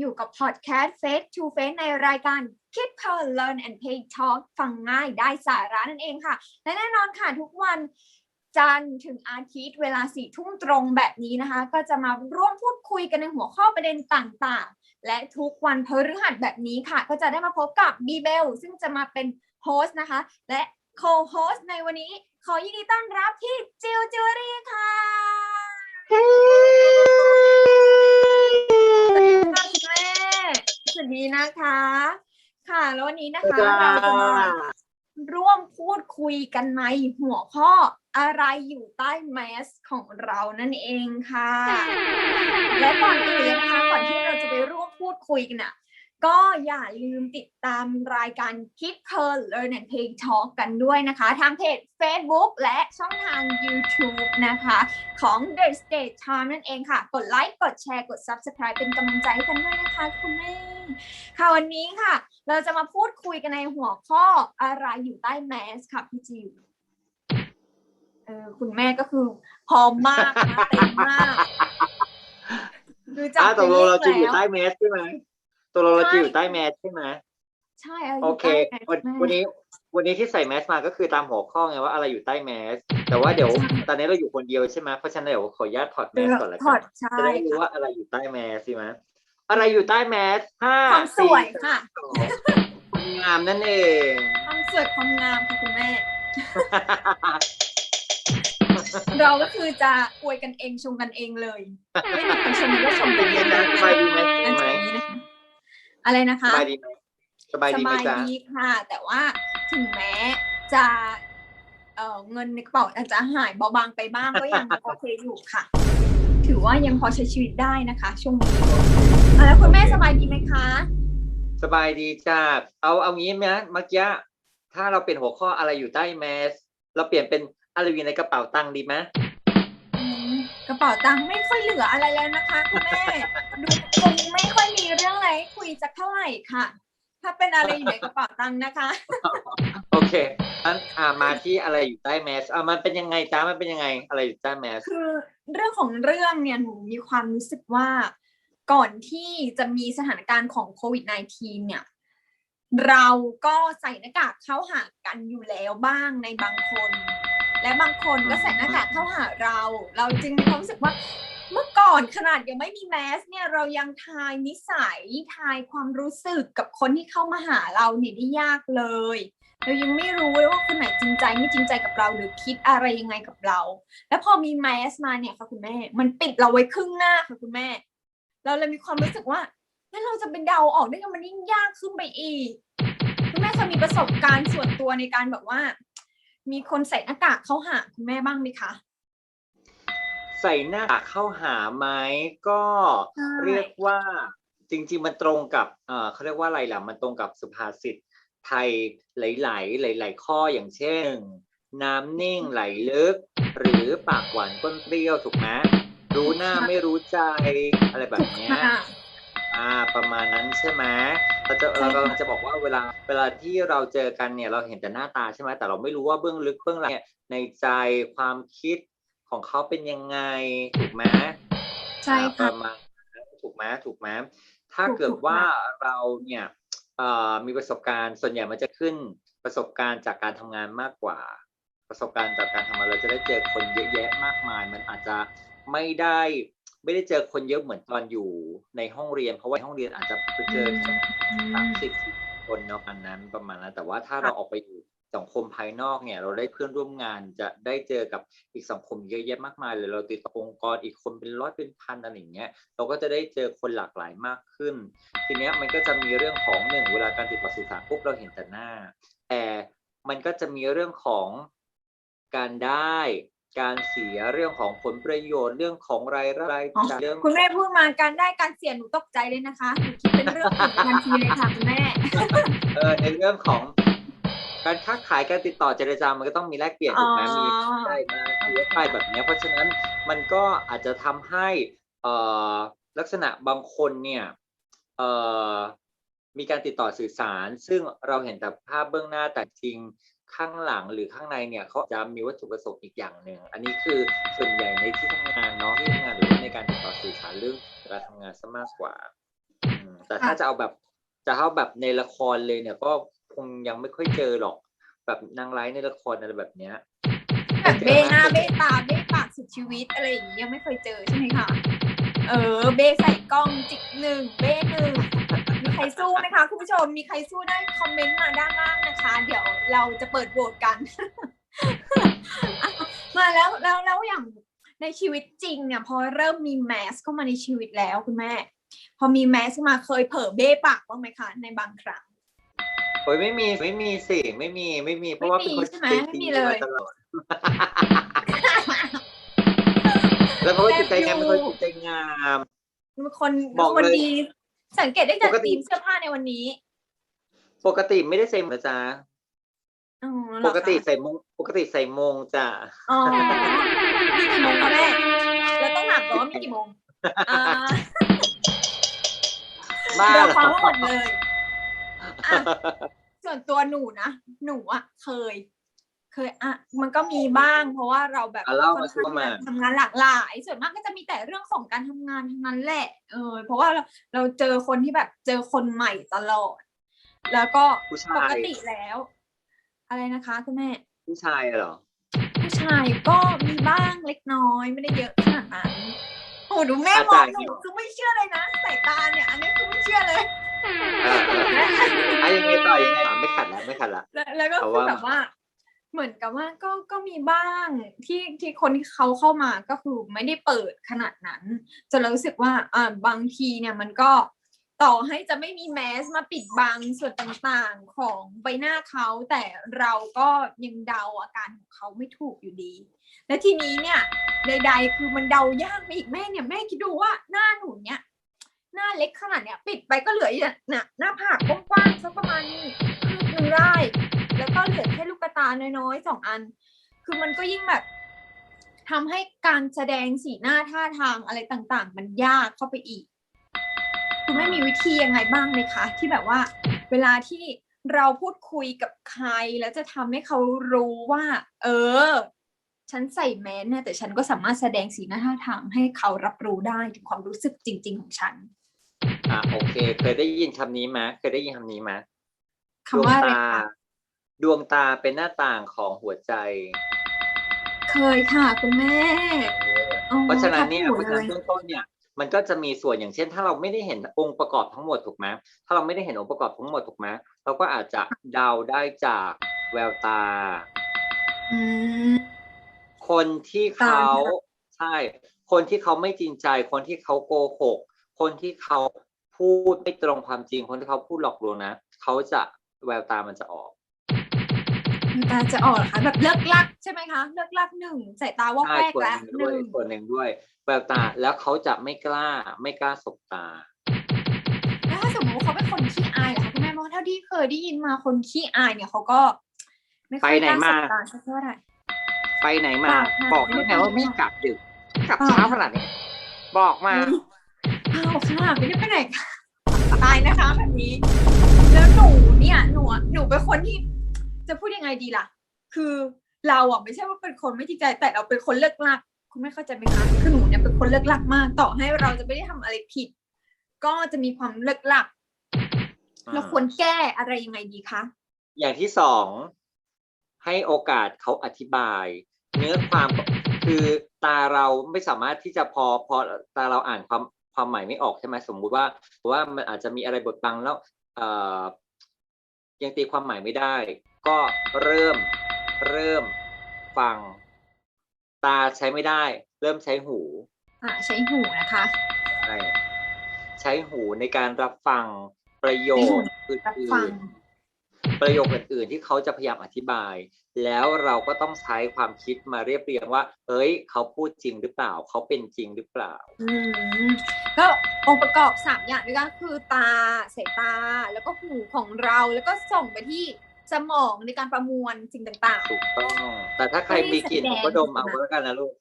อยู่กับพอดแคสต์ Face to Face ในรายการคิด Pearl Learn and Pay Talk ฟังง่ายได้สาระนั่นเองค่ะ และแน่นอนค่ะทุกวันจันทร์ถึงอาทิตย์เวลาสี่ทุ่มตรงแบบนี้นะคะ ก็จะมาร่วมพูดคุยกันในหัวข้อประเด็นต่างๆ และทุกวันพฤหัสแบบนี้ค่ะ ก็จะได้มาพบกับบีเบลซึ่งจะมาเป็นโฮสต์นะคะ และโคโฮสต์ในวันนี้ ขอยินดีต้อนรับพี่จิวจิวรี่ค่ะ สวัสดีค่ะคุณแม่ สวัสดีนะคะ ค่ะแล้ววันนี้นะคะเราจะมาร่วมพูดคุยกันในหัวข้ออะไรอยู่ใต้แมสของเรานั่นเองค่ะ และก่อนอื่นเลยนะคะก่อนที่เราจะไปร่วมพูดคุยกันอะ ก็อย่าลืมติดตามรายการ Kid Pearl Learn and Play Talk กันด้วยนะคะ ทางเพจ Facebook และช่องทาง YouTube นะคะ ของ The State Time นั่นเองค่ะ กดไลค์ กดแชร์ กด Subscribe เป็นกำลังใจให้กันด้วยนะคะคุณแม่ ค่ะวันนี้ค่ะ เราจะมาพูดคุยกันในหัวข้ออะไรอยู่ใต้แมสค่ะพี่จิวเออคุณแม่ก็คือพร้อมมากนะเต็มมากดูจากตกลงเราจะอยู่ใต้แมสใช่ไหม ตกลงเราจะอยู่ใต้แมสใช่ไหมใช่ะโอเคยู่วันใต้แมสวันนี้ วันนี้ที่ใส่แมสมาก็คือตามหัวข้อไงว่าอะไรอยู่ใต้แมส แต่ว่าเดี๋ยวตอนนี้เราอยู่คนเดียวใช่ไหมเพราะฉะนั้นเดี๋ยวขออนุญาตถอดแมสก่อนละถกัอนดใช่จะได้รู้ค่ะว่าอะไรอยู่ใต้แมสสิมะอะไรอยู่ใต้แมสห้าความสวยค่ะสองความงามนั่นเอง ความสวยความงามค่ะคุณแม่ เราก็คือจะอวยกันเองชมกันเองเลยไม่มีใครชมก็ชมกันเองสบายดีไหมอันไหมนี้นะคะ อะไรนะคะ สบายดีไหมสบายดีไหมจ๊ะดีค่ะ แต่ว่าถึงแม้จะเอ่อเงินในกระเป๋าอาจจะหายเบาบางไปบ้างก็ยังโอเคอยู่ค่ะ ถือว่ายังพอใช้ชีวิตได้นะคะ ช่วงนี้อะแล้วคุณแม่สบายดีไหมคะ สบายดีจ้าเอาเอางี้ไหมเมื่อกี้ถ้าเราเปลี่ยนหัวข้ออะไรอยู่ใต้แมส เราเปลี่ยนเป็นอะไรอยู่ในกระเป๋าตังค์ดีไหมอืมกระเป๋าตังค์ไม่ค่อยเหลืออะไรแล้วนะคะ คุณแม่ดูคงไม่ค่อยมี เรื่องอะไรให้คุยสักเท่าไหร่ค่ะ ถ้าเป็นอะไรอยู่ในกระเป๋าตังค์นะคะ โอเคงั้นอ่ามาที่อะไรอยู่ใต้แมสอ่ามันเป็นยังไงจ้ามันเป็นยังไงอะไรอยู่ใต้แมสคือเรื่องของเรื่องเนี่ยหนูมีความรู้สึกว่าก่อนที่จะมีสถานการณ์ของโควิด -19 เนี่ย เราก็ใส่หน้ากากเข้าหากันอยู่แล้วบ้างในบางคน และบางคนก็ใส่หน้ากากเข้าหาเรา เราจึงมีความรู้สึกว่า เมื่อก่อนขนาดยังไม่มีแมสเนี่ยเรายังทายนิสัยทายความรู้สึกกับคนที่เข้ามาหาเราเนี่ยได้ยากเลย เรายังไม่รู้เลยว่าคนไหนจริงใจไม่จริงใจกับเรา หรือคิดอะไรยังไงกับเรา แล้วพอมีแมสมาเนี่ยค่ะคุณแม่ มันปิดเราไว้ครึ่งหน้าค่ะคุณแม่ เราเลยมีความรู้สึกว่าแล้วเราจะเป็นเดาออกได้ยังมันยิ่งยากขึ้นไปอีกคุณแม่เคยมีประสบการณ์ส่วนตัวในการแบบว่า มีคนใส่หน้ากากเข้าหาคุณแม่บ้างไหมคะ ใส่หน้ากากเข้าหาไหมก็ใช่เรียกว่าจริง ๆ มันตรงกับเอ่อเขาเรียกว่าอะไรล่ะ มันตรงกับสุภาษิตไทยหลาย ๆ หลาย ๆ ข้ออย่างเช่น น้ำนิ่งไหลลึก หรือปากหวานก้นเปรี้ยวถูกไหมรู้หน้าไม่รู้ใจอะไรแบบเนี้ย ค่ะ อ่าประมาณนั้นใช่ไหมเราจะใช่เราค่ะกำลังจะบอกว่าเวลาเวลาที่เราเจอกันเนี่ยเราเห็นแต่หน้าตาใช่ไหมแต่เราไม่รู้ว่าเบื้องลึกเบื้องหลังเนี่ยในใจความคิด ของเขาเป็นยังไงถูกไหมใช่อ่าปค่ะระมาณนั้นถูกไหมถูกไหมถ้าถูกเกิดถูกว่าค่ะเราเนี่ยเอ่อมีประสบการณ์ส่วนใหญ่มันจะขึ้นประสบการณ์จากการทำงานมากกว่า ประสบการณ์จากการทำงานเราจะได้เจอคนเยอะแยะมากมาย มันอาจจะไม่ได้ไม่ได้เจอคนเยอะเหมือนตอนอยู่ในห้องเรียน เพราะว่าในห้องเรียนอาจจะไปเจอแค่อืสามมสิบคนเนาะอันนั้นประมาณนั้นแต่ว่าถ้าเราออกไปอยู่ สังคมภายนอกเนี่ยเราได้เพื่อนร่วมงานจะได้เจอกับอีกสังคมเยอะแยะมากมายเลยเราติดต่อองค์กรอีกคนเป็นร้อยเป็นพันอะไรอย่างเงี้ยเราก็จะได้เจอคนหลากหลายมากขึ้น ทีเนี้ยมันก็จะมีเรื่องของหนึ่งเวลาการติดต่อสื่อสารปุ๊บเราเห็นแต่หน้าแต่มันก็จะมีเรื่องของการได้การเสียเรื่องของผลประโยชน์เรื่องของรายรายอ๋อจ่ายเรื่องคุณแม่พูดมาการได้การเสียหนูตกใจเลยนะคะหนูคิดเป็นเรื่องอื่นทันทีเลยค่ะคุณแม่เออในเรื่องของ การค้าขายการติดต่อเจรจามันก็ต้องมีแลกเปลี่ยนอ๋ถูอกไหมมีได้มาเสียไปแบบเนี้ยเพราะฉะนั้นมันก็อาจจะทำให้เอ่อลักษณะบางคนเนี่ยเอ่อมีการติดต่อสื่อสาร ซึ่งเราเห็นแต่ภาพเบื้องหน้าแต่จริงข้างหลังหรือข้างในเนี่ยเขาจะมีวัตถุประสงค์อีกอย่างหนึ่ง อันนี้คือส่วนใหญ่ในที่ทำงานเนาะที่ทำงานหรือว่าในการติดต่อสื่อสารเรื่องการทำงานซะมากกว่าอืมแต่ถ้าจะเอาแบบจะเอาแบบในละครเลยเนี่ยก็ คงยังไม่ค่อยเจอหรอก แบบนางร้ายในละครอะไรแบบเนี้ยแบบเบ้หน้าเบ้ตาเบ้ปากสุดชีวิตอะไรอย่างนี้ยังไม่เคยเจอใช่ไหมคะเออ เบ้ใส่กล้องจิกหนึ่งเบ้หนึ่งมีใครสู้ไหมคะคุณผู้ชมมีใครสู้ได้คอมเมนต์มาด้านล่างนะคะ เดี๋ยวเราจะเปิดโหวตกัน มาแล้วแล้วแล้วอย่างในชีวิตจริงเนี่ย พอเริ่มมีแมสเข้ามาในชีวิตแล้วคุณแม่ พอมีแมสมาเคยเผลอเบ้ปากบ้างไหมคะในบางครั้ง อ้ยไม่มีไม่มีสิไม่มีไม่มี เพราะว่าเป็นคนไม่มีใช่ไหมใจไม่ดีมีเลยมาตลอดแล้วเขาก็จิตใจงามเป็นคนจิตใจงามเป็นคนบอกคนเลยดี สังเกตได้จากปกติทีมเสื้อผ้าในวันนี้ ปกติไม่ได้ใส่หมวกนะจ๊ะอ๋อเหรปอคะกติใส่มงปกติใส่มงจ้ะอ๋อมีกี่โมงคะแม่แล้วต้องหนักเหรอว่ามีกี่โมงอ่าบ้าเราเหรอฟังทั้งหมดเลยอะ ส่วนตัวหนูนะ หนูอะเคย เคยอะมันก็มีบ้าง เพราะว่าเราแบบอะเล่าค่อมานสิข้างว่ามา ทำงานหลากหลาย ส่วนมากก็จะมีแต่เรื่องของการทำงานทั้งนั้นแหละเออเพราะว่าเราเราเจอคนที่แบบเจอคนใหม่ตลอด แล้วก็ผู้ปชายกติแล้ว อะไรนะคะคุณแม่ ผู้ชายเหรอ ผู้ชายก็มีบ้างเล็กน้อยไม่ได้เยอะขนาดนั้นโอ้ดูแม่อามอจางรย์หนูคือไม่เชื่อเลยนะสายตาเนี่ย อันนี้คือไม่เชื่อเลยเอะยังไงต่อยังไงต่อไม่ขัดและไม่ขัดละ แล้วแล้วก็เอาคือว่าแบบว่า เหมือนกับว่าก็ก็มีบ้างที่ที่คนที่เขาเข้ามาก็คือไม่ได้เปิดขนาดนั้นจนเรารู้สึกว่าอ่าบางทีเนี่ยมันก็ต่อให้จะไม่มีแมสมาปิดบังส่วนต่างๆของใบหน้าเขา แต่เราก็ยังเดาอาการของเขาไม่ถูกอยู่ดี และทีนี้เนี่ยใดๆคือมันเดายากไปอีกแม่เนี่ยแม่คิดดูว่าหน้าหนูเนี่ย น้าเล็กขนาดเนี้ยปิดไปก็เหลืออยู่น่ะหน้าผากกว้างๆสักประมาณนี้คืบหนึ่งได้ แล้วก็เหลือแค่ลูกตาน้อยๆสองอัน คือมันก็ยิ่งแบบทำให้การแสดงสีหน้าท่าทางอะไรต่างๆ มันยากเข้าไปอีก คุณไม่มีวิธียังไงบ้างไหมคะ ที่แบบว่า เวลาที่เราพูดคุยกับใครแล้วจะทำให้เขารู้ว่า เออ ฉันใส่แมสเนี่ยแต่ฉันก็สามารถแสดงสีหน้าท่าทางให้เขารับรู้ได้ถึงความรู้สึกจริง ๆ ของฉัน อะโอเค เคยได้ยินคำนี้ไหมเคยได้ยินคำนี้ไหมคำว่าอะไรดวงตา คะดวงตาเป็นหน้าต่างของหัวใจ เคยค่ะ คุณแม่อ๋อเพราะฉะนั้นเนี่ยทับเพหูราะฉะนั้นเลยเบื้องต้นเนี่ยมันก็จะมีส่วนอย่างเช่น ถ้าเราไม่ได้เห็นองค์ประกอบทั้งหมดถูกไหมถ้าเราไม่ได้เห็นองค์ประกอบทั้งหมดถูกไหมเราก็อาจจะเดาได้จากแววตา อืม คนที่เขาตามค่ะใช่ คนที่เขาไม่จริงใจ คนที่เขาโกหก คนที่เขา พูดไม่ตรงความจริงคนที่เขาพูดหลอกลวงนะเขาจะแววตามันจะออกตาจะออกเหรอคะแบบเลิกลักใช่ไหมคะเลิกลักหนึ่งสายตาว่าใช่แวกส่วนแล้วหนึ่งหด้วยนึ่งส่วนหนึ่งด้วยแววตาแล้วเขาจะไม่กล้าไม่กล้าสบตา แล้วถ้าสมมติว่าเขาเป็นคนขี้อายเหรอคะคุณแม่เพราะเท่าที่เคยได้ยินมาคนขี้อายเนี่ยเขาก็ ไม่ค่อยไปไหนกล้าสมาบตาสักเท่าไหร่ ไปไหนมาเปล่าค่ะบอกไม่ได้ได้ไงว่าไปไม่ค่ะกลับดึกกลับเปล่าเช้าค่ะขนาดนี้บอกมาอ้าวค่ะไม่ได้ไปไหนค่ะตายนะคะแบบนี้ แล้วหนูเนี่ยหนูอะหนูเป็นคนที่ จะพูดยังไงดีล่ะ คือเราอะไม่ใช่ว่าเป็นคนไม่จริงใจ แต่เราเป็นคนเลิกลักคุณไม่เข้าใจไหมคะคือหนูเนี่ยเป็นคนเลิกลักมาก ต่อให้เราจะไม่ได้ทำอะไรผิด ก็จะมีความเลิกลัก เราควรแก้อะไรยังไงดีคะ อย่างที่สองให้โอกาสเขาอธิบาย เนื้อความคือตาเราไม่สามารถที่จะพอพอตาเราอ่านความ ความหมายไม่ออกใช่ไหมสมมุติว่าว่ามันอาจจะมีอะไรบดบังแล้วเอ่อยังตีความหมายไม่ได้ ก็เริ่มเริ่มฟัง ตาใช้ไม่ได้ เริ่มใช้หูอ่าใช้หูนะคะใช่ใช้หูในการรับฟังประโยคอรับฟัื่งนๆ ประโยคอื่นๆที่เขาจะพยายามอธิบาย แล้วเราก็ต้องใช้ความคิดมาเรียบเรียงว่า เอ้ย เขาพูดจริงหรือเปล่า เขาเป็นจริงหรือเปล่า อืมก็องค์ประกอบสามอย่างด้วยกันคือตาสายตาแล้วก็หูของเราแล้วก็ส่งไปที่สมองในการประมวลสิ่งต่าง ถูกต้อง แต่ถ้าใครมีกลิ่นไม่ได้แสดงก็ดมเอาก็แล้วกันนะลูก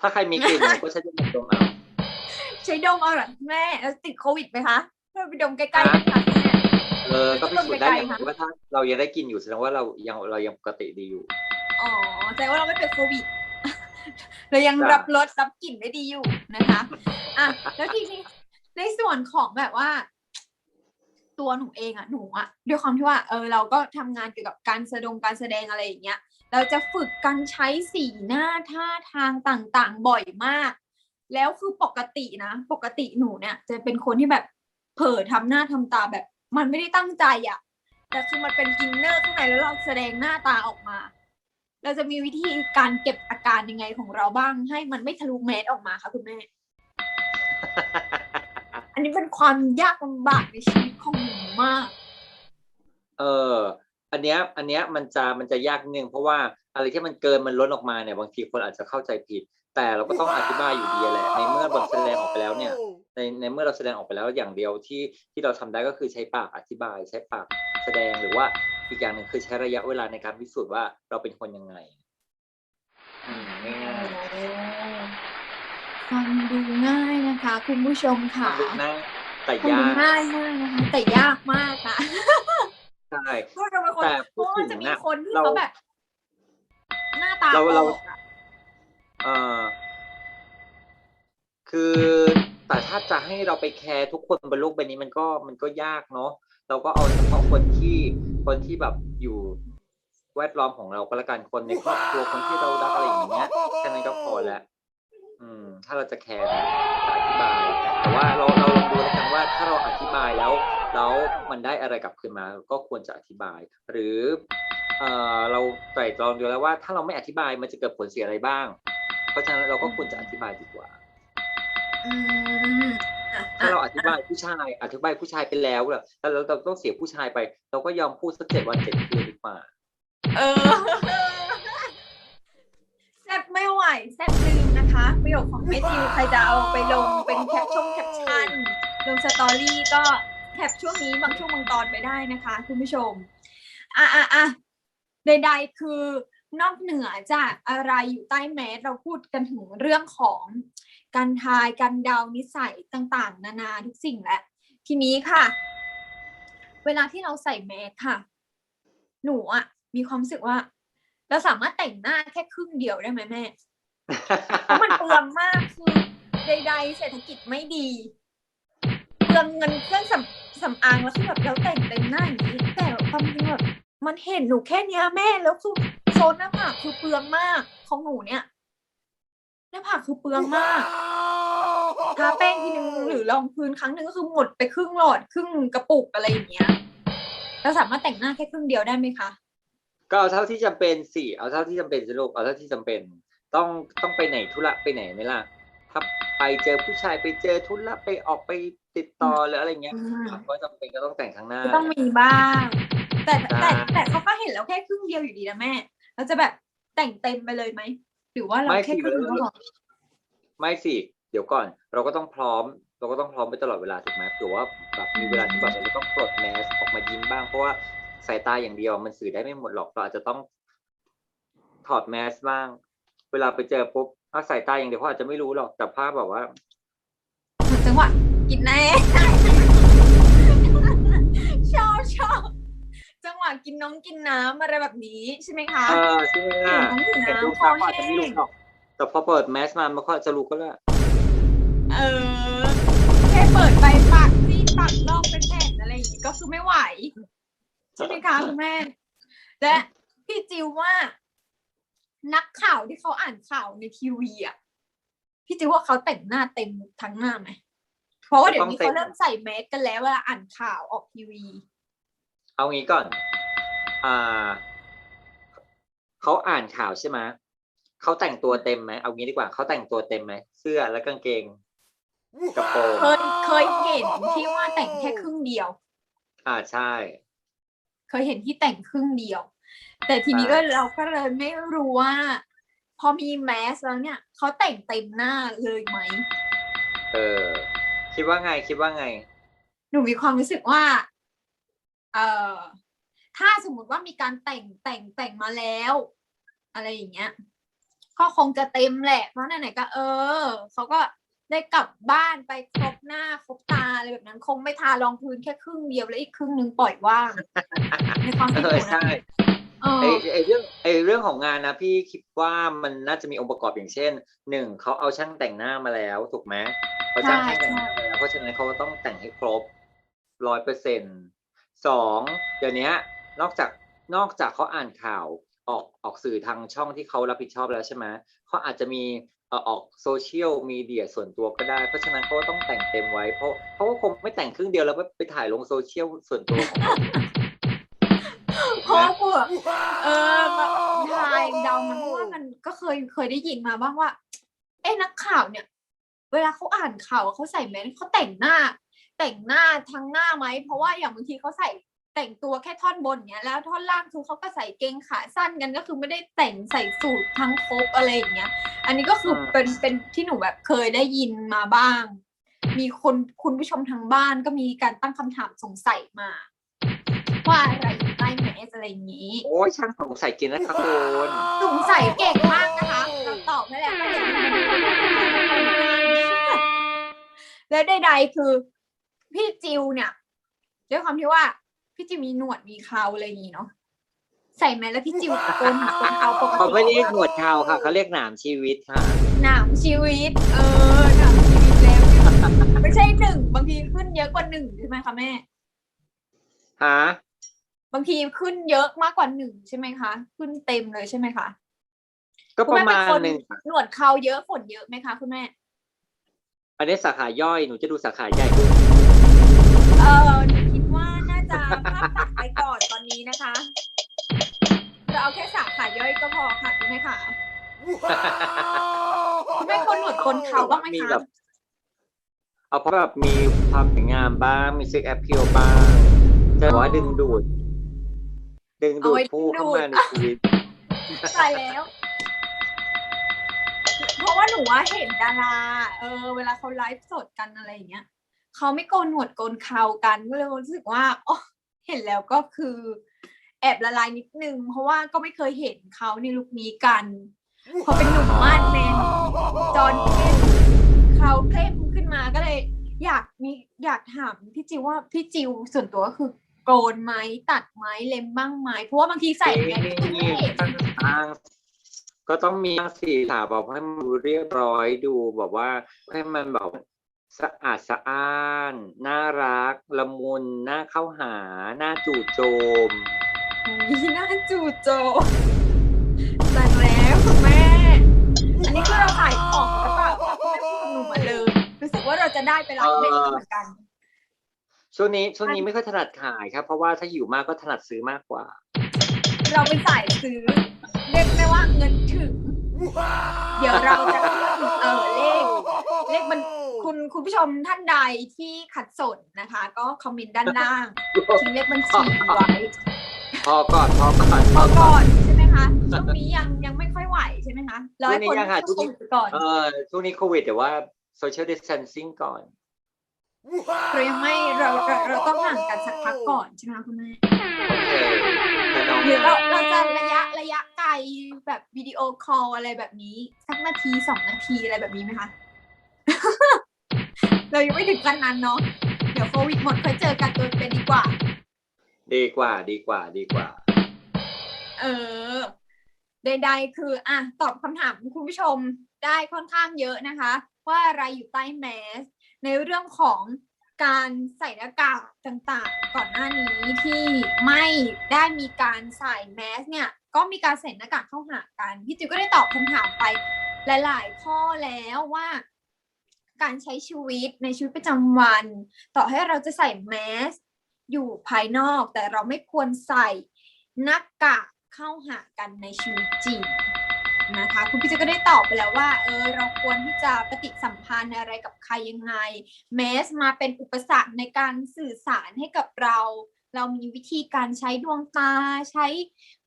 ถ้าใครมีกลิ่นก็ใช้ดมดมเอา ๆ ใช้ดมเอาเหรอแม่แล้วติดโควิดไหมคะเราไปดมใกล้ๆกันค่ะแม่ เออก็พิสูจน์ได้อย่างก็ดมไกลๆค่ะว่าถ้าเรายังได้กินอยู่แสดงว่าเรายังเรายังปกติดีอยู่ อ๋อแสดงว่าเราไม่เป็นโควิดเรายังจ้ะรับรสรับกลิ่นได้ดีอยู่นะคะอะแล้วทีนี้ในส่วนของแบบว่า ตัวหนูเองอะหนูอะด้วยความที่ว่า เออเราก็ทำงานเกี่ยวกับการแสดงการแสดงอะไรอย่างเงี้ย เราจะฝึกการใช้สีหน้าท่าทางต่างๆ บ่อยมาก แล้วคือปกตินะ ปกติหนูเนี่ย จะเป็นคนที่แบบเผลอทำหน้าทำตาแบบ มันไม่ได้ตั้งใจอะแต่คือมันเป็นอินเนอร์ข้างในแล้วเราแสดงหน้าตาออกมา เราจะมีวิธีการเก็บอาการยังไงของเราบ้าง ให้มันไม่ทะลุแมสออกมาคะคุณแม่ อันนี้เป็นความยากลำบากในชีวิตของหนูมาก เออ อันเนี้ย อันเนี้ยมันจะมันจะยากนิดนึงเพราะว่าอะไรที่มันเกินมันล้นออกมาเนี่ยบางทีคนอาจจะเข้าใจผิด แต่เราก็ต้องอธิบายอยู่ดีแหละในเมื่อบทแสดงออกไปแล้วเนี่ย ในในเมื่อเราแสดงออกไปแล้วอย่างเดียวที่ที่เราทำได้ก็คือใช้ปากอธิบาย ใช้ปากแสดงหรือว่าอีกอย่างหนึ่งคือใช้ระยะเวลาในการพิสูจน์ว่าเราเป็นคนยังไงอืมง่ายฟังดูง่ายนะคะ คุณผู้ชมๆค่ะทำดูง่ายแต่ฟังยาดูกง่ายมากนะคะ แต่ยากมากนะใช่เพราะเราเป็นคนแต่เพพูดราะว่าจะถึงมีนะคนที่เราเขาแบบ หน้าตาเราอเราอกอะเอ่อคือ แต่ถ้าจะให้เราไปแคร์ทุกคนบนโลกใบนี้มันก็มันก็ยากเนาะเราก็เอาเฉพาะคนที่คนที่แบบอยู่แวดล้อมของเราก็แล้วกันคนในครอบครัวคนที่เรารักอะไรอย่างเงี้ยแค่นั้นก็พอแล้ว อืม ถ้าเราจะแคร์นะจะอธิบาย แต่ว่าเราเราลองดูแล้วกันว่าถ้าเราอธิบายแล้วแล้วมันได้อะไรกลับคืนมา ก็ควรจะอธิบาย หรือเออเราไตร่ตรองดูแล้วว่าถ้าเราไม่อธิบายมันจะเกิดผลเสียอะไรบ้าง เพราะฉะนั้นเราก็ควรจะอธิบายดีกว่า ถ้าเราอธิบายผู้ชาย อธิบายผู้ชายไปแล้วแล้วแล้วเราเราต้องเสียผู้ชายไป เราก็ยอมพูดสักเจ็ดวันเจ็ดคืนดีกว่าเออแซ่บไม่ไหวแซ่บลืมนะคะประโยคของแม่จิวใครจะเอาไปลงเป็นแคปชั่นแคปชั่นลงสตอรี่ก็แคปช่วงนี้บางช่วงบางตอนไปได้นะคะ คุณผู้ชมอะอะอะใดๆคือนอกเหนือจากอะไรอยู่ใต้แมสเราพูดกันถึงเรื่องของ การทายการเดานิสัยต่างๆ นานาทุกสิ่งแหละ ทีนี้ค่ะ เวลาที่เราใส่แมสค่ะ หนูอะมีความรู้สึกว่า เราสามารถแต่งหน้าแค่ครึ่งเดียวได้ไหมแม่เพราะมันเปลืองมากคือใด ๆ เศรษฐกิจไม่ดีเปลืองเงินเครื่องสำสำอางแล้วคือแบบเราแต่งเต็มหน้าอย่างนี้แต่ความจริงแบบมันเห็นหนูแค่เนี้ยแม่แล้วคือโซนหน้าผากคือเปลืองมากของหนูเนี่ยาผากคือเปลืองมากทาแป้งทีนึงหรือรองพื้นครั้งหนึ่งก็คือหมดไปครึ่งหลอดครึ่งกระปุกอะไรอย่างเงี้ยเราสามารถแต่งหน้าแค่ครึ่งเดียวได้ไหมคะ ก็เอาเท่าที่จำเป็นสิเอาเท่าที่จำเป็นสิลูกเอาเท่าที่จำเป็น ต้องต้องไปไหนธุระไปไหนไหมล่ะถ้าไปเจอผู้ชายไปเจอธุระไปออกไปติดต่อหรืออะไรเงี้ยอืมก็จำเป็นก็ต้องแต่งข้างหน้า ก็ต้องมีบ้าง แต่แต่ใช่ แต่เขาก็เห็นแล้วแค่ครึ่งเดียวอยู่ดีนะแม่ เราจะแบบแต่งเต็มไปเลยไหมหรือว่าเราแค่ครึ่งเดียวพอ ไม่สิ เดี๋ยวก่อน เราก็ต้องพร้อม เราก็ต้องพร้อมไปตลอดเวลาถูกไหมเผื่อว่าแบบมีเวลาที่แบบเราจะต้องปลดแมสออกมายิ้มบ้าง เพราะว่าสายตาอย่างเดียวมันสื่อได้ไม่หมดหรอก เราอาจจะต้องถอดแมสบ้าง เวลาไปเจอปุ๊บถ้าสายตาอย่างเดียวเขาอาจจะไม่รู้หรอก แต่ภาพแบบว่า จังหวะกินแน่ ชอบชอบจังหวะกินน้องกินน้ำอะไรแบบนี้ใช่ไหมคะ เออใช่ไหมล่ะน้องกินเห็นดูน้ำคตาอเขาอาจแห้จะไม่รู้งหรอก แต่พอเปิดแมสมามันก็จะรู้ก็แล้วเออ แค่เปิดไปปากซีดปากลอกเป็นแผ่นอะไรอย่างงี้ก็คือไม่ไหว ใช่ไหมคะคุณแม่ และพี่จิวว่า นักข่าวที่เขาอ่านข่าวในทีวีอะพี่จิวว่าเขาแต่งหน้าเต็มทั้งหน้าไหมเพราะว่าเดี๋ยวนี้เขาเริ่มใส่แมสกันแล้วเวลาอ่านข่าวออกทีวี เอางี้ก่อน อ่า เขาอ่านข่าวใช่ไหม เขาแต่งตัวเต็มไหมเอางี้ดีกว่าเขาแต่งตัวเต็มไหมเสื้อและกางเกงกระโปรงเคยเคยเห็นที่ว่าแต่งแค่ครึ่งเดียว อ่าใช่ เคยเห็นที่แต่งครึ่งเดียว แต่ทีนี้ใช่ก็เราก็เลยไม่รู้ว่า พอมีแมสแล้วเนี่ยเขาแต่งเต็มหน้าเลยไหมเออคิดว่าไงคิดว่าไง หนูมีความรู้สึกว่า เอ่อถ้าสมมติว่ามีการแต่งแต่งแต่งมาแล้ว อะไรอย่างเงี้ย ก็คงจะเต็มแหละ เพราะไหนๆก็เออเขาก็ได้กลับบ้านไปครบหน้าครบตาอะไรแบบนั้น คงไม่ทารองพื้นแค่ครึ่งเดียวแล้วอีกครึ่งหนึงปล่อยว่างในความคิดเอหอนูนะใช่เอไออไอเรื่องไอเรื่องของงานนะพี่คิดว่ามันน่าจะมีองค์ประกอบอย่างเช่นหนึ่งเขาเอาช่างแต่งหน้ามาแล้วถูกไหมเขาจ้างใช่ช่างแต่งหน้ามาแล้วเพราะฉะนั้นเขาก็ต้องแต่งให้ครบร้อยเปอร์เซ็นสองเดี๋ยวนี้นอกจากนอกจากเขาอ่านข่าว ออกออกสื่อทางช่องที่เขารับผิดชอบแล้วใช่ไหมเขาอาจจะมีเอ่อออกโซเชียลมีเดียส่วนตัวก็ได้ เพราะฉะนั้นเขาก็ต้องแต่งเต็มไว้ เพราะเพราะว่าคงไม่แต่งครึ่งเดียวแล้วไปถ่ายลงโซเชียลส่วนตัวของเขาเพราะว่าเบื่อเออแบบทายเดามันเพราะว่ามันก็เคยเคยได้ยินมาบ้างว่า เอ๊ะนักข่าวเนี่ย เวลาเขาอ่านข่าวเขาใส่แมสเขาแต่งหน้า แต่งหน้าทั้งหน้าไหมเพราะว่าอย่างบางทีเขาใส่ แต่งตัวแค่ท่อนบนเนี้ยแล้วท่อนล่างคือเขาก็ใส่เกงขาสั้นกันก็คือไม่ได้แต่งใส่สูททั้งครบอะไรอย่างเงี้ย อันนี้ก็คือเป็นเป็นที่หนูแบบเคยได้ยินมาบ้าง มีคนคุณผู้ชมทางบ้านก็มีการตั้งคำถามสงสัยมา ว่าอะไรอยู่ใต้แมสอะไรอย่างนี้ โอ้ยช่างสงสัยกินนะครับคุณสงสัยเก่งมากนะคะเราตอบไม่แล้วก็อย่าลืมมาดูนะคะและใดๆคือพี่จิวเนี่ยด้วยความที่ว่า พี่จิวมีหนวดมีเคราอะไรอย่างนี้เนาะใส่แมสแล้วพี่จิวโกนหัวโกนเคราปกติเขาไม่เรียกหนวดเขาค่ะ เขาเรียกหนามชีวิตค่ะ หนามชีวิต เออหนามชีวิตแล้วเนี่ยไม่ใช่หนึ่งบางทีขึ้นเยอะกว่าหนึ่งใช่ไหมคะแม่ ฮะ บางทีขึ้นเยอะมากกว่าหนึ่งใช่ไหมคะ ขึ้นเต็มเลยใช่ไหมคะก็ประมาณคุณแเป็นคนหนึ่งค่ะหนวดเคราเยอะฝนเยอะไหมคะคุณแม่ อันนี้สาขาย่อย หนูจะดูสาขาใหญ่ด้วยเออหนูคิดว่าน่า จะภาพตัดไปก่อนตอนนี้นะคะเราเอาแค่สาขาย่อยก็พอค่ะคุณแม่ค่ะคุณแม่คนหนวดคนเขาบ้างไหมมีคะแบบเอาเพราะแบบมีความสวยงามบ้างมีเซ็กแอพพิลบ้างจะบอกว่าดึงดูด ดึงดูดผู้เข้ามาในชีวิต ตายแล้ว เพราะว่าหนูว่าเห็นดารา เออ เวลาเขาไลฟ์สดกันอะไรอย่างเงี้ย เขาไม่โกนหนวดโกนเขากันก็เลยรู้สึกว่าอ๋อเห็นแล้วก็คือ แอบละลายนิดนึง เพราะว่าก็ไม่เคยเห็นเขาในลุคนี้กันพอเป็นหนุ่มมาดแมนจอนเข้มเขาเข้มขึ้นมาก็เลย อยากมีอยากถามพี่จิวว่าพี่จิวส่วนตัวก็คือโกนไหมตัดไหมเล็มบ้างไหมเพราะว่าบางทีใส่ก็ไม่เห็นทางก็ต้องมีสีสาแบบให้มันดูเรียบร้อยดูแบบว่าให้มันแบบ สะอาดสะอ้าน น่ารัก ละมุน น่าเข้าหา น่าจู่โจมอุ๊ยน่าจูโจสั่งแล้วคุณแม่ อันนี้คือเราขายของหรือเปล่าคะคุณแม่พูดกับหนูมาเลยรู้สึกว่าเราจะได้ไปรับเม็ดเหมือนกัน ช่วงนี้ช่วงนี้ไม่ค่อยถนัดขายครับ เพราะว่าถ้าอยู่มากก็ถนัดซื้อมากกว่า เราเป็นสายซื้อ เรียกได้ว่าเงินถึง เดี๋ยวเราจะขึ้นเออเลข เลขมัน คุณคุณผู้ชมท่านใดที่ขัดสนนะคะ ก็คอมเมนต์ด้านล่างทิ้งเลขบัญชีไว้พอก่อนพอก่อนพอก่อนใช่ไหมคะช่วงนี้ยังยังไม่ค่อยไหวใช่ไหมคะร้อยช่วงนี้คนยังค่ะช่วงนี้สู้ก่อนเออช่วงนี้โควิดแต่ว่า social distancing ก่อนเรายังไม่เราเราเราต้องห่างกันสักพักก่อนใช่ไหมคะคุณแม่โอเคแต่น้องหรือเรานะเราจะระยะระยะไกลแบบวิดีโอคอลอะไรแบบนี้ สักนาทีสองนาทีอะไรแบบนี้ไหมคะ เรายังไม่ถึงขั้นนั้นเนาะเดี๋ยวโควิดหมดค่อยเจอกันตัวเป็นดีกว่า ดีกว่า ดีกว่า ดีกว่า เออ ใด ๆ คือ อะ ตอบคำถามคุณผู้ชมได้ค่อนข้างเยอะนะคะ ว่าอะไรอยู่ใต้แมส ในเรื่องของการใส่หน้ากากต่างๆ ก่อนหน้านี้ที่ไม่ได้มีการใส่แมสเนี่ย ก็มีการใส่หน้ากากเข้าหากัน พี่จิวก็ได้ตอบคำถามไปหลาย ๆ ข้อแล้วว่า การใช้ชีวิตในชีวิตประจำวัน ต่อให้เราจะใส่แมสอยู่ภายนอก แต่เราไม่ควรใส่หน้ากากเข้าหากันในชีวิตจริงนะคะคุณพี่เจก็ได้ตอบไปแล้วว่าเออเราควรที่จะปฏิสัมพันธ์อะไรกับใครยังไงแมสมาเป็นอุปสรรคในการสื่อสารให้กับเรา เรามีวิธีการใช้ดวงตาใช้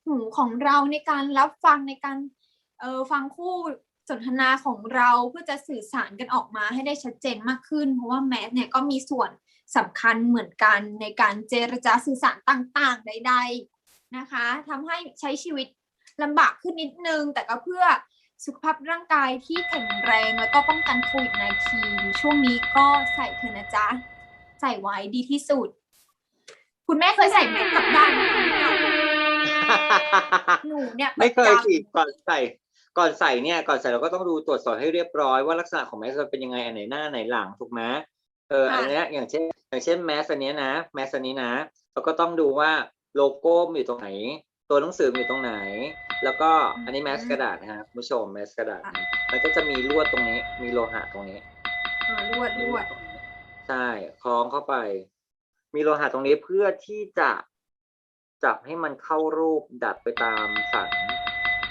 หูของเราในการรับฟังในการเออฟังคู่ สนทนาของเราเพื่อจะสื่อสารกันออกมาให้ได้ชัดเจนมากขึ้น เพราะว่าแมสเนี่ยก็มีส่วนสำคัญเหมือนกันในการเจรจาสื่อสารต่างๆใดๆนะคะทำให้ใช้ชีวิตลำบากขึ้นนิดนึง แต่ก็เพื่อสุขภาพร่างกายที่แข็งแรงแล้วก็ป้องกันโควิด -19 ช่วงนี้ก็ใส่เถอะนะจ๊ะ ใส่ไว้ดีที่สุด คุณแม่เคยใส่แมสกลับด้านไหมคะหนูเนี่ยไม่เคยประจำสิก่อนใส่ ก่อนใส่เนี่ยก่อนใส่เราก็ต้องดูตรวจสอบให้เรียบร้อยว่าลักษณะของแมสมันเป็นยังไงอันไหนหน้าอันไหนหลังถูกไหมเอออันเนี้ยอย่างเช่น อย่างเช่นแมสอันเนี้ยนะแมสอันนี้นะเราก็ต้องดูว่าโลโก้มันอยู่ตรงไหน ตัวหนังสือมันอยู่ตรงไหน แล้วก็อันนี้แมสกระดาษนะฮะคุณผู้ชมแมสกระดาษนะมันก็จะมีลวดตรงนี้ มีโลหะตรงนี้อ่าลวดลวดใช่คล้องเข้าไป มีโลหะตรงนี้เพื่อที่จะจับให้มันเข้ารูปดัดไปตามสัน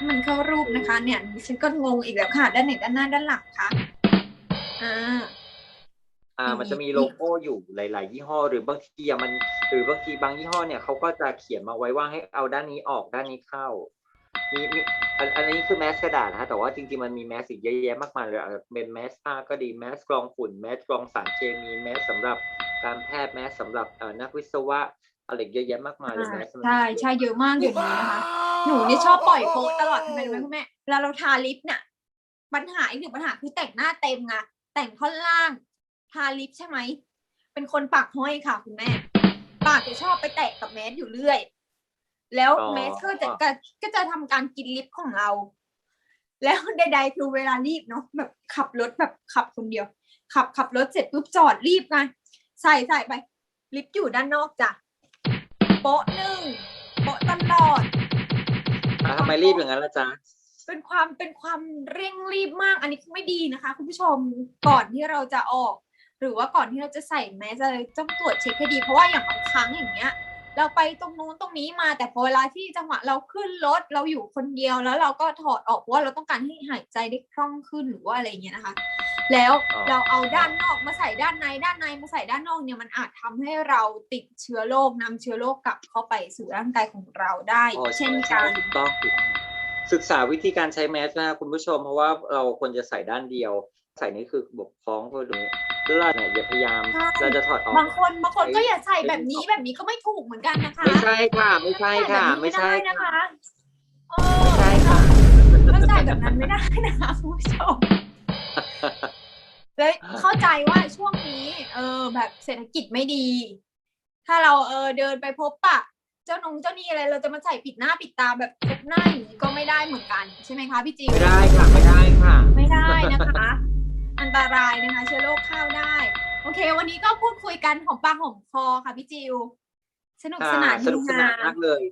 มันเข้ารูปนะคะ เนี่ยดิฉันก็งงอีกแล้วค่ะ ด้านไหนด้านหน้าด้านหลังคะอ่าอ่าอืมมันจะมีโลโก้อยู่หลาย ๆ ยี่ห้อ หรือบางทีอะมัน หรือบางทีบางยี่ห้อเนี่ยเขาก็จะเขียนมาไว้ว่าให้เอาด้านนี้ออกด้านนี้เข้า มีมีอันอันนี้คือแมสกระดาษนะฮะแต่ว่าจริง ๆ มันมีแมสอีกเยอะแยะมากมายเลยอะเป็นแมสผ้าก็ดีแมสกรองฝุ่นแมสกรองสารเคมีแมสสำหรับการแพทย์แมสสำหรับเอ่อนักวิศวะอะไรเยอะแยะมากมายเลยแมสมันใช่ใช่เยอะมากเดี๋ยวนี้นะคะ หนูนี่ชอบปล่อยโป๊ตลอดทำไมรู้ไหมคุณแม่เวลาเราทาลิปเนี่ยปัญหาอีกหนึ่งปัญหาคือแต่งหน้าเต็มไงแต่งท่อนล่าง ทาลิปใช่ไหมเป็นคนปากห้อยค่ะคุณแม่ปากจะชอบไปแตะกับแมสอยู่เรื่อย แล้วอ๋อ แมสก็จะก็ก็จะทำการกินลิปของเรา แล้วใดๆคือเวลารีบเนาะแบบขับรถแบบขับคนเดียว ขับขับรถเสร็จปุ๊บจอดรีบไงใส่ใส่ไป ลิปอยู่ด้านนอกจ้ะโป๊ะหนึ่งโป๊ะตลอดอะ ทำไมรีบอย่างนั้นล่ะจ๊ะเป็นความเป็นความเร่งรีบมาก อันนี้ไม่ดีนะคะ คุณผู้ชมก่อนที่เราจะออก หรือว่าก่อนที่เราจะใส่แมสอะไรต้องตรวจเช็คให้ดี เพราะว่าอย่างบางครั้งอย่างเงี้ย เราไปตรงนู้นตรงนี้มาแต่พอเวลาที่จังหวะเราขึ้นรถเราอยู่คนเดียวแล้วเราก็ถอดออกเพราะว่าเราต้องการให้หายใจได้คล่องขึ้นหรือว่าอะไรเงี้ยนะคะ แล้วอ๋อเราเอาด้านนอกมาใส่ด้านในด้านในมาใส่ด้านนอกเนี่ยมันอาจทำให้เราติดเชื้อโรคนำเชื้อโรคกลับเข้าไปสู่ร่างกายของเราได้อ๋อเช่นใช่กันถูกต้องถูกต้องศึกษาวิธีการใช้แมสนะคุณผู้ชมเพราะว่าเราควรจะใส่ด้านเดียว ใส่นี่คือบกคล้องเพื่อดูแล้วเราเนี่ยอย่าพยายามใช่เราจะถอดออกบางคนบางคนก็อย่าใส่แบบนี้แบบนี้ก็ไม่ถูกเหมือนกันนะคะ ไม่ใช่ค่ะ ไม่ใช่ค่ะ ไม่ใช่ใส่แบบนี้ค่ะนะคะเอไม่อใช่ค่ะก็ใส่แบบนั้นไม่ได้นะคะคุณผู้ชม แล้วเข้าใจว่าช่วงนี้ เออ แบบเศรษฐกิจไม่ดี ถ้าเราเออเดินไปพบปะ เจ้านงเจ้านี่อะไรเราจะมาใส่ปิดหน้าปิดตาแบบครบหน้าอย่างนี้ก็ไม่ได้เหมือนกัน ใช่ไหมคะพี่จิวไม่ได้ค่ะไม่ได้ค่ะ ไม่ได้นะคะ อันตรายนะคะ เชื้อโรคเข้าได้ โอเค วันนี้ก็พูดคุยกันหอมปากหอมคอค่ะพี่จิวสนุกค่ะสนานสนุกสนานเฮฮมากเลย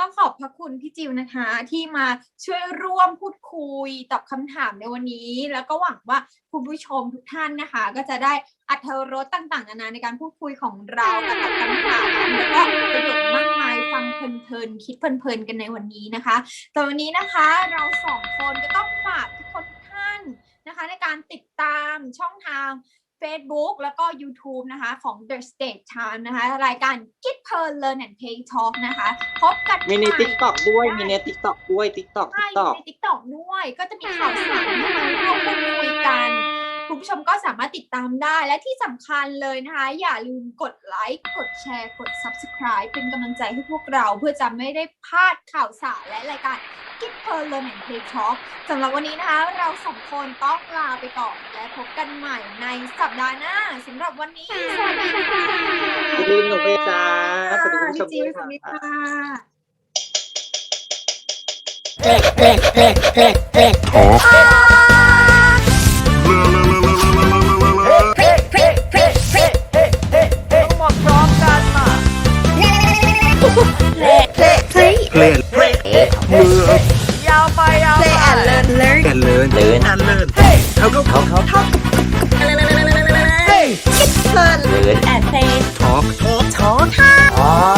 ต้องขอบพระคุณพี่จิวนะคะ ที่มาช่วยร่วมพูดคุยตอบคำถามในวันนี้ แล้วก็หวังว่าคุณผู้ชมทุกท่านนะคะ ก็จะได้อัธรสต่างๆ นานาในการพูดคุยของเรากับตอบคำถามแล้วก็ประโยชน์มากมายฟังเพลินๆคิดเพลินๆกันในวันนี้นะคะแต่วันนี้นะคะเราสองคนก็ต้องฝากทุกคนทุกท่านนะคะ ในการติดตามช่องทาง Facebook แล้วก็ YouTube นะคะของ The State Time นะคะ รายการ Get Per Learn and Pay Talk นะคะ พบกันมีในใหติ๊กต็อกด้วย มีในติ๊กต็อกด้วยติ๊กต็อกใช่ติ๊กต็อกใน TikTok ด้วย ก็จะมีข่าวสารให้มาร่วมพูดคุยกัน คุณผู้ชมก็สามารถติดตามได้ และที่สำคัญเลยนะคะ อย่าลืมกดไลค์ กดแชร์ กด Subscribe เป็นกำลังใจให้พวกเราเพื่อจะไม่ได้พลาดข่าวสารและรายการ Get Per Learn and Play Talk สำหรับวันนี้นะคะ เราสองคนต้องลาไปก่อน และพบกันใหม่ในสัปดาห์หน้าสำหรับวันนี้ สวัสดีค่ะสวัสดีหนูเบจ้าสวัสดีคุณผู้ชมพี่ด้จิววยสค่ะวัสดีค่ะทั้ง มือยาวไปยาวไปกันเลินเลินกันเลินกันเลินเขาก็เขาเขาเฮ้ยทอล์ก